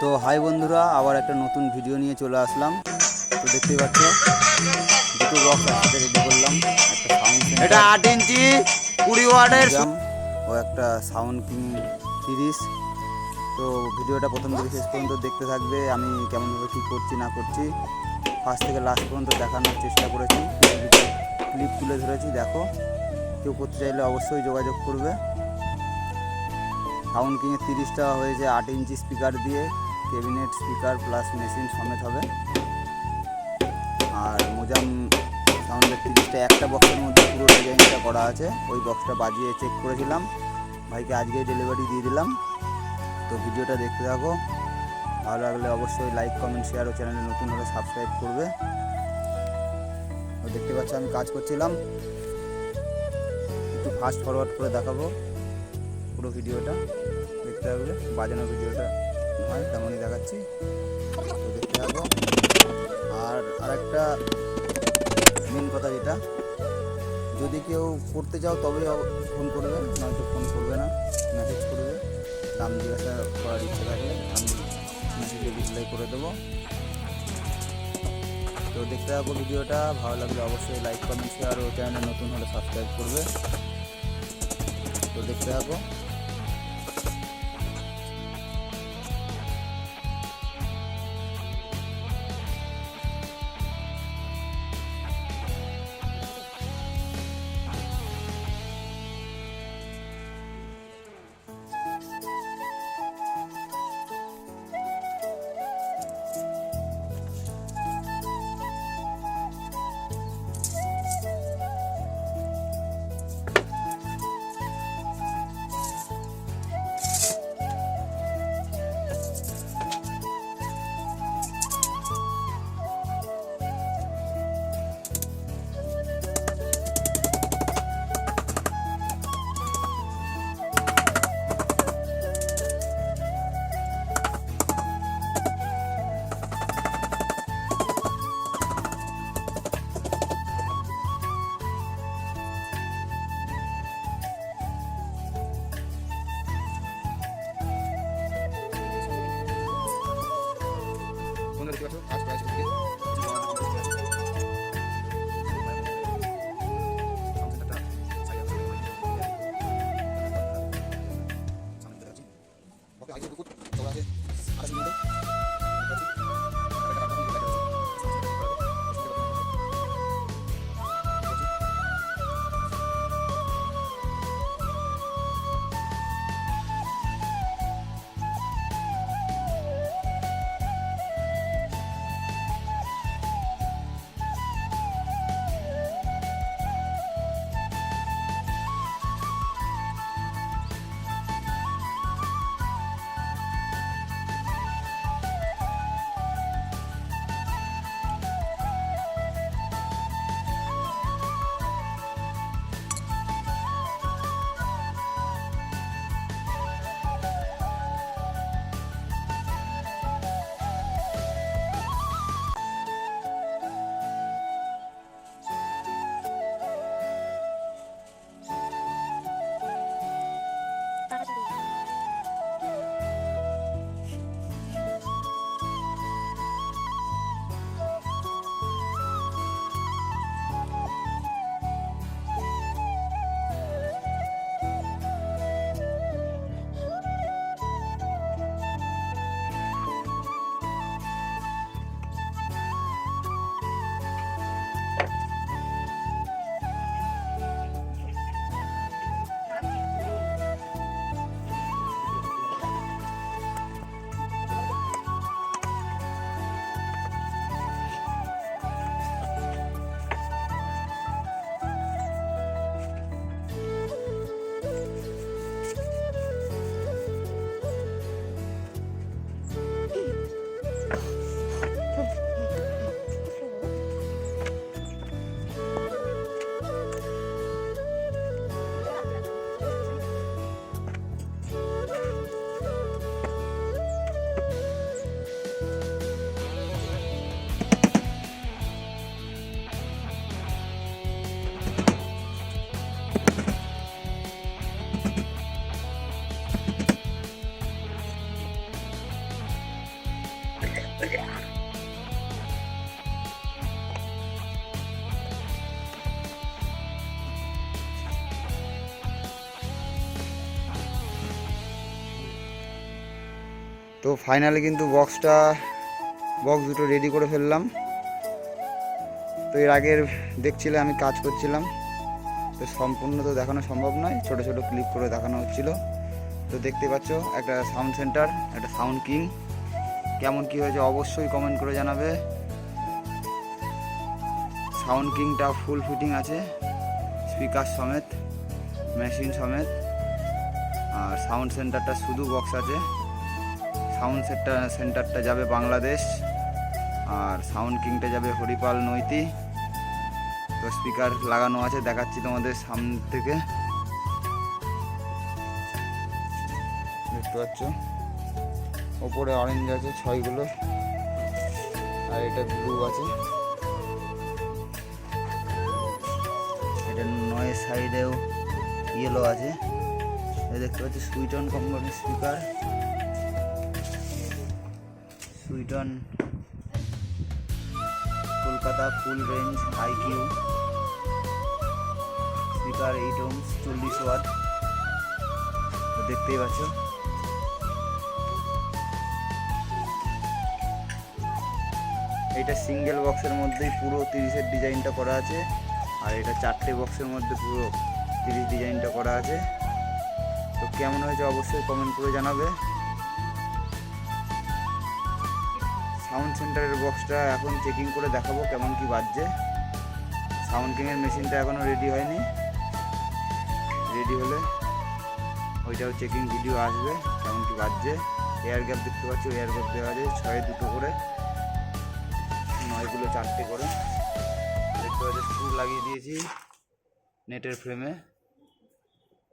তো হাই বন্ধুরা আবার একটা নতুন ভিডিও নিয়ে চলে আসলাম। তো দেখতেই পাচ্ছ দুটো বক্স একসাথে রেডি করলাম। একটা সাউন্ড এটা আট ইঞ্চি কুড়ি ওয়াটের ও একটা সাউন্ড কিং সিরিজ তো ভিডিওটা প্রথম থেকে শেষ পর্যন্ত দেখতে থাকবে আমি কেমনভাবে কী করছি না করছি। ফার্স্ট থেকে লাস্ট পর্যন্ত দেখানোর চেষ্টা করেছি। ক্লিপ তুলে ধরেছি দেখো। কেউ করতে চাইলে অবশ্যই যোগাযোগ করবে। সাউন্ড কিংয়ের তিরিশটা হয়েছে আট ইঞ্চি স্পিকার দিয়ে। ক্যাবিনেট স্পিকার প্লাস মেশিন সমেত হবে। আর মোজাম সাউন্ডের তিরিশটা একটা বক্সের মধ্যে পুরো ডিজাইনটা করা আছে। ওই বক্সটা বাজিয়ে চেক করেছিলাম। ভাইকে আজকেই ডেলিভারি দিয়ে দিলাম। তো ভিডিওটা দেখতে থাকো। ভালো লাগলে অবশ্যই লাইক কমেন্ট শেয়ার ও চ্যানেলে নতুন হলে সাবস্ক্রাইব করবে। দেখতে পাচ্ছ আমি কাজ করছিলাম। একটু ফাস্ট ফরওয়ার্ড করে দেখাবো পুরো ভিডিওটা। দেখতে থাকবে বাজানো ভিডিওটা। হয়, তেমনই দেখাচ্ছি। দেখতে থাকো। আর আরেকটা মেন কথা যেটা, যদি কেউ করতে চাও তবে ফোন করবে, নয়তো ফোন করবে না মেসেজ করবে। দাম জিজ্ঞাসা করার ইচ্ছে থাকলে আমি মেসেজে রিপ্লাই করে দেবো। তো দেখতে থাকো ভিডিওটা, ভালো লাগলে অবশ্যই লাইক কমেন্ট শেয়ার ও চ্যানেলে নতুন হলে সাবস্ক্রাইব করবে। তো দেখতে থাকো। ফাইনালি কিন্তু বক্সটা, বক্স দুটো রেডি করে ফেললাম। তো এর আগের দেখছিলে আমি কাজ করছিলাম। তো সম্পূর্ণ তো দেখানো সম্ভব নয়, ছোট ছোট ক্লিপ করে দেখানো হচ্ছিল। তো দেখতে পাচ্ছ, একটা সাউন্ড সেন্টার একটা সাউন্ড কিং কেমন কি হয়েছে অবশ্যই কমেন্ট করে জানাবে। সাউন্ড কিংটা ফুল ফিটিং আছে স্পিকার সমেত মেশিন সমেত। আর সাউন্ড সেন্টারটা শুধু বক্স আছে। সাউন্ড সেন্টার সেন্টারটা যাবে বাংলাদেশ, আর সাউন্ড কিংটা যাবে হরিপাল নৈতি। তো স্পিকার লাগানো আছে, দেখাচ্ছি তোমাদের সামনে থেকে। দেখতে পাচ্ছ? ওপরে অরেঞ্জ আছে, ছয়গুলো। আর এটা ব্লু আছে। এটা নয় সাইডেও ইয়েলো আছে। দেখতে পাচ্ছি সুইটন কোম্পানির speaker. সুইটন Kolkata full range high Q speaker eight ohms চল্লিশ ওয়াট। তো দেখতেই পাচ্ছ। এটা সিঙ্গেল বক্সের মধ্যেই পুরো তিরিশের ডিজাইনটা করা আছে। আর এটা চারটে বক্সের মধ্যে পুরো তিরিশ ডিজাইনটা করা আছে। তো কেমন হয়েছে অবশ্যই কমেন্ট করে জানাবে। সাউন্ড সেন্টারের বক্সটা এখন চেকিং করে দেখাবো কেমন কি বাজছে। সাউন্ড কিংয়ের মেশিনটা এখনও রেডি হয়নি। রেডি হলে ওইটাও চেকিং ভিডিও আসবে, কেমন কি বাজছে। এয়ার গ্যাপ দেখতে পাচ্ছি এয়ার গ্যাপ দেওয়া আছে, ছয় দুটো করে। নয়গুলো চারটে করে। দেখতে পাচ্ছ স্ক্রু লাগিয়ে দিয়েছি নেটের ফ্রেমে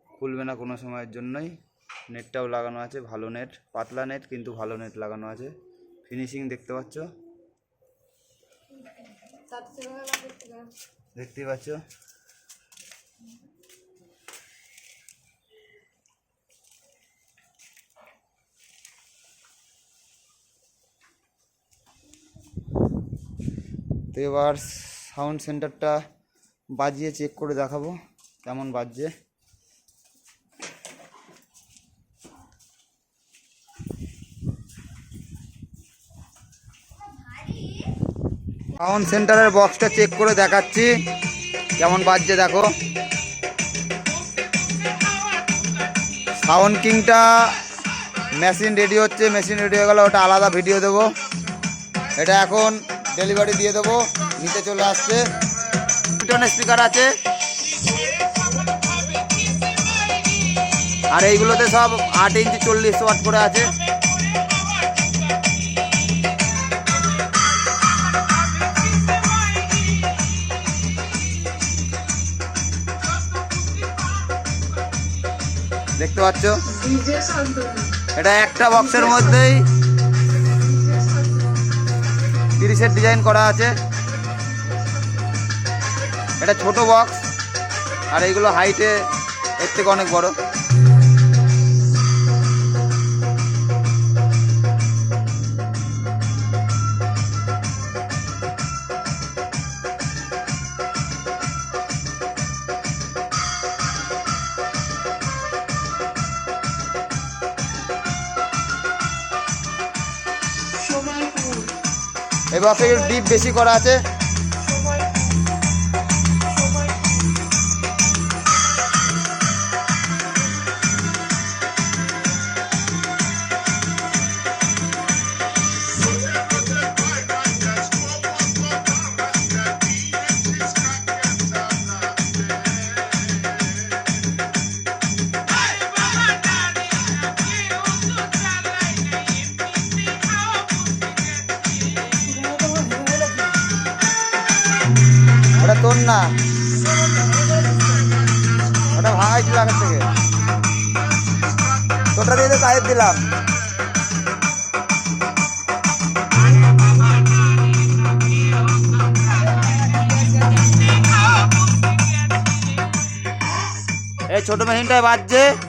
খুলবে না কোনো সময়ের জন্যই। নেটটাও লাগানো আছে, ভালো নেট পাতলা নেট কিন্তু ভালো নেট লাগানো আছে। ফিনিশিং দেখতে পাচ্ছ? দেখতে পাচ্ছ? তো এবার সাউন্ড সেন্টারটা বাজিয়ে চেক করে দেখাবো, কেমন বাজছে। সাউন্ড সেন্টারের বক্সটা চেক করে দেখাচ্ছি। কেমন বাজছে দেখো। সাউন্ড কিংটা মেশিন রেডি হচ্ছে মেশিন রেডি হয়ে গেলে ওটা আলাদা ভিডিও দেবো। এটা এখন ডেলিভারি দিয়ে দেবো। নিচে চলে আসছে। টনের স্পিকার আছে। আর এইগুলোতে সব আট ইঞ্চি চল্লিশ ওয়াট করে আছে। দেখতে পাচ্ছ? এটা একটা বক্সের মধ্যেই তিরিশের ডিজাইন করা আছে। এটা ছোট বক্স আর এইগুলো হাইটে এর থেকে অনেক বড়। বক্সে ডিপ বেশি করা আছে। না। ওটা ভাঙাইছিল আগের থেকে। ওটা দিয়ে তাই দিলাম। এই ছোট মেশিনটায় বাজছে।